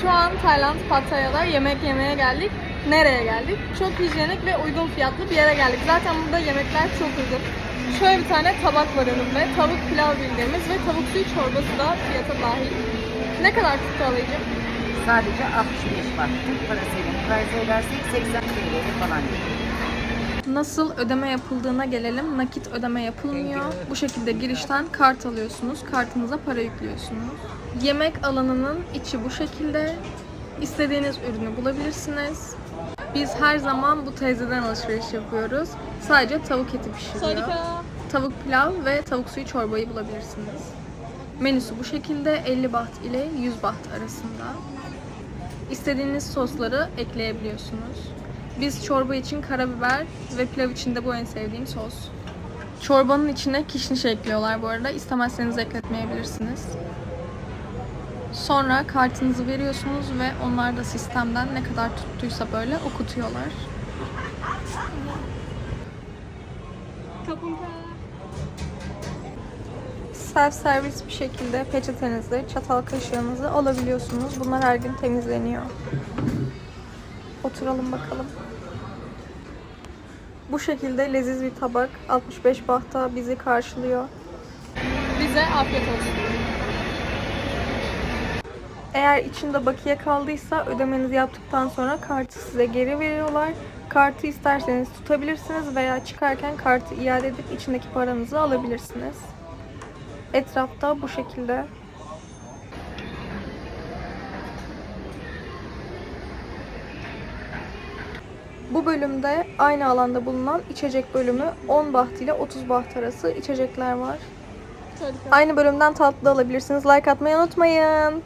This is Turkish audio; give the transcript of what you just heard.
Şu an Tayland Pattaya'da yemek yemeye geldik. Nereye geldik? Çok hijyenik ve uygun fiyatlı bir yere geldik. Zaten burada yemekler çok uygun. Şöyle bir tane tabak var önümde. Tavuk pilav bildiğimiz ve tavuk suyu çorbası da fiyata dahil. Ne kadar tuttu alaycım? Sadece 65 baht. Türk parasıyla mukayese edersek 80 TL falan geliyor. Nasıl ödeme yapıldığına gelelim. Nakit ödeme yapılmıyor. Bu şekilde girişten kart alıyorsunuz. Kartınıza para yüklüyorsunuz. Yemek alanının içi bu şekilde. İstediğiniz ürünü bulabilirsiniz. Biz her zaman bu teyzeden alışveriş yapıyoruz. Sadece tavuk eti pişiriyor. Tavuk pilav ve tavuk suyu çorbayı bulabilirsiniz. Menüsü bu şekilde 50 baht ile 100 baht arasında. İstediğiniz sosları ekleyebiliyorsunuz. Biz çorba için karabiber ve pilav için de bu en sevdiğim sos. Çorbanın içine kişniş ekliyorlar bu arada. İstemezseniz ekletmeyebilirsiniz. Sonra kartınızı veriyorsunuz ve onlar da sistemden ne kadar tuttuysa böyle okutuyorlar. Self servis bir şekilde peçetenizi, çatal kaşığınızı alabiliyorsunuz. Bunlar her gün temizleniyor. Oturalım bakalım. Bu şekilde leziz bir tabak 65 bahta bizi karşılıyor. Bize afiyet olsun. Eğer içinde bakiye kaldıysa ödemenizi yaptıktan sonra kartı size geri veriyorlar. Kartı isterseniz tutabilirsiniz veya çıkarken kartı iade edip içindeki paranızı alabilirsiniz. Etrafta bu şekilde. Bu bölümde aynı alanda bulunan içecek bölümü 10 baht ile 30 baht arası içecekler var. Aynı bölümden tatlı alabilirsiniz. Like atmayı unutmayın.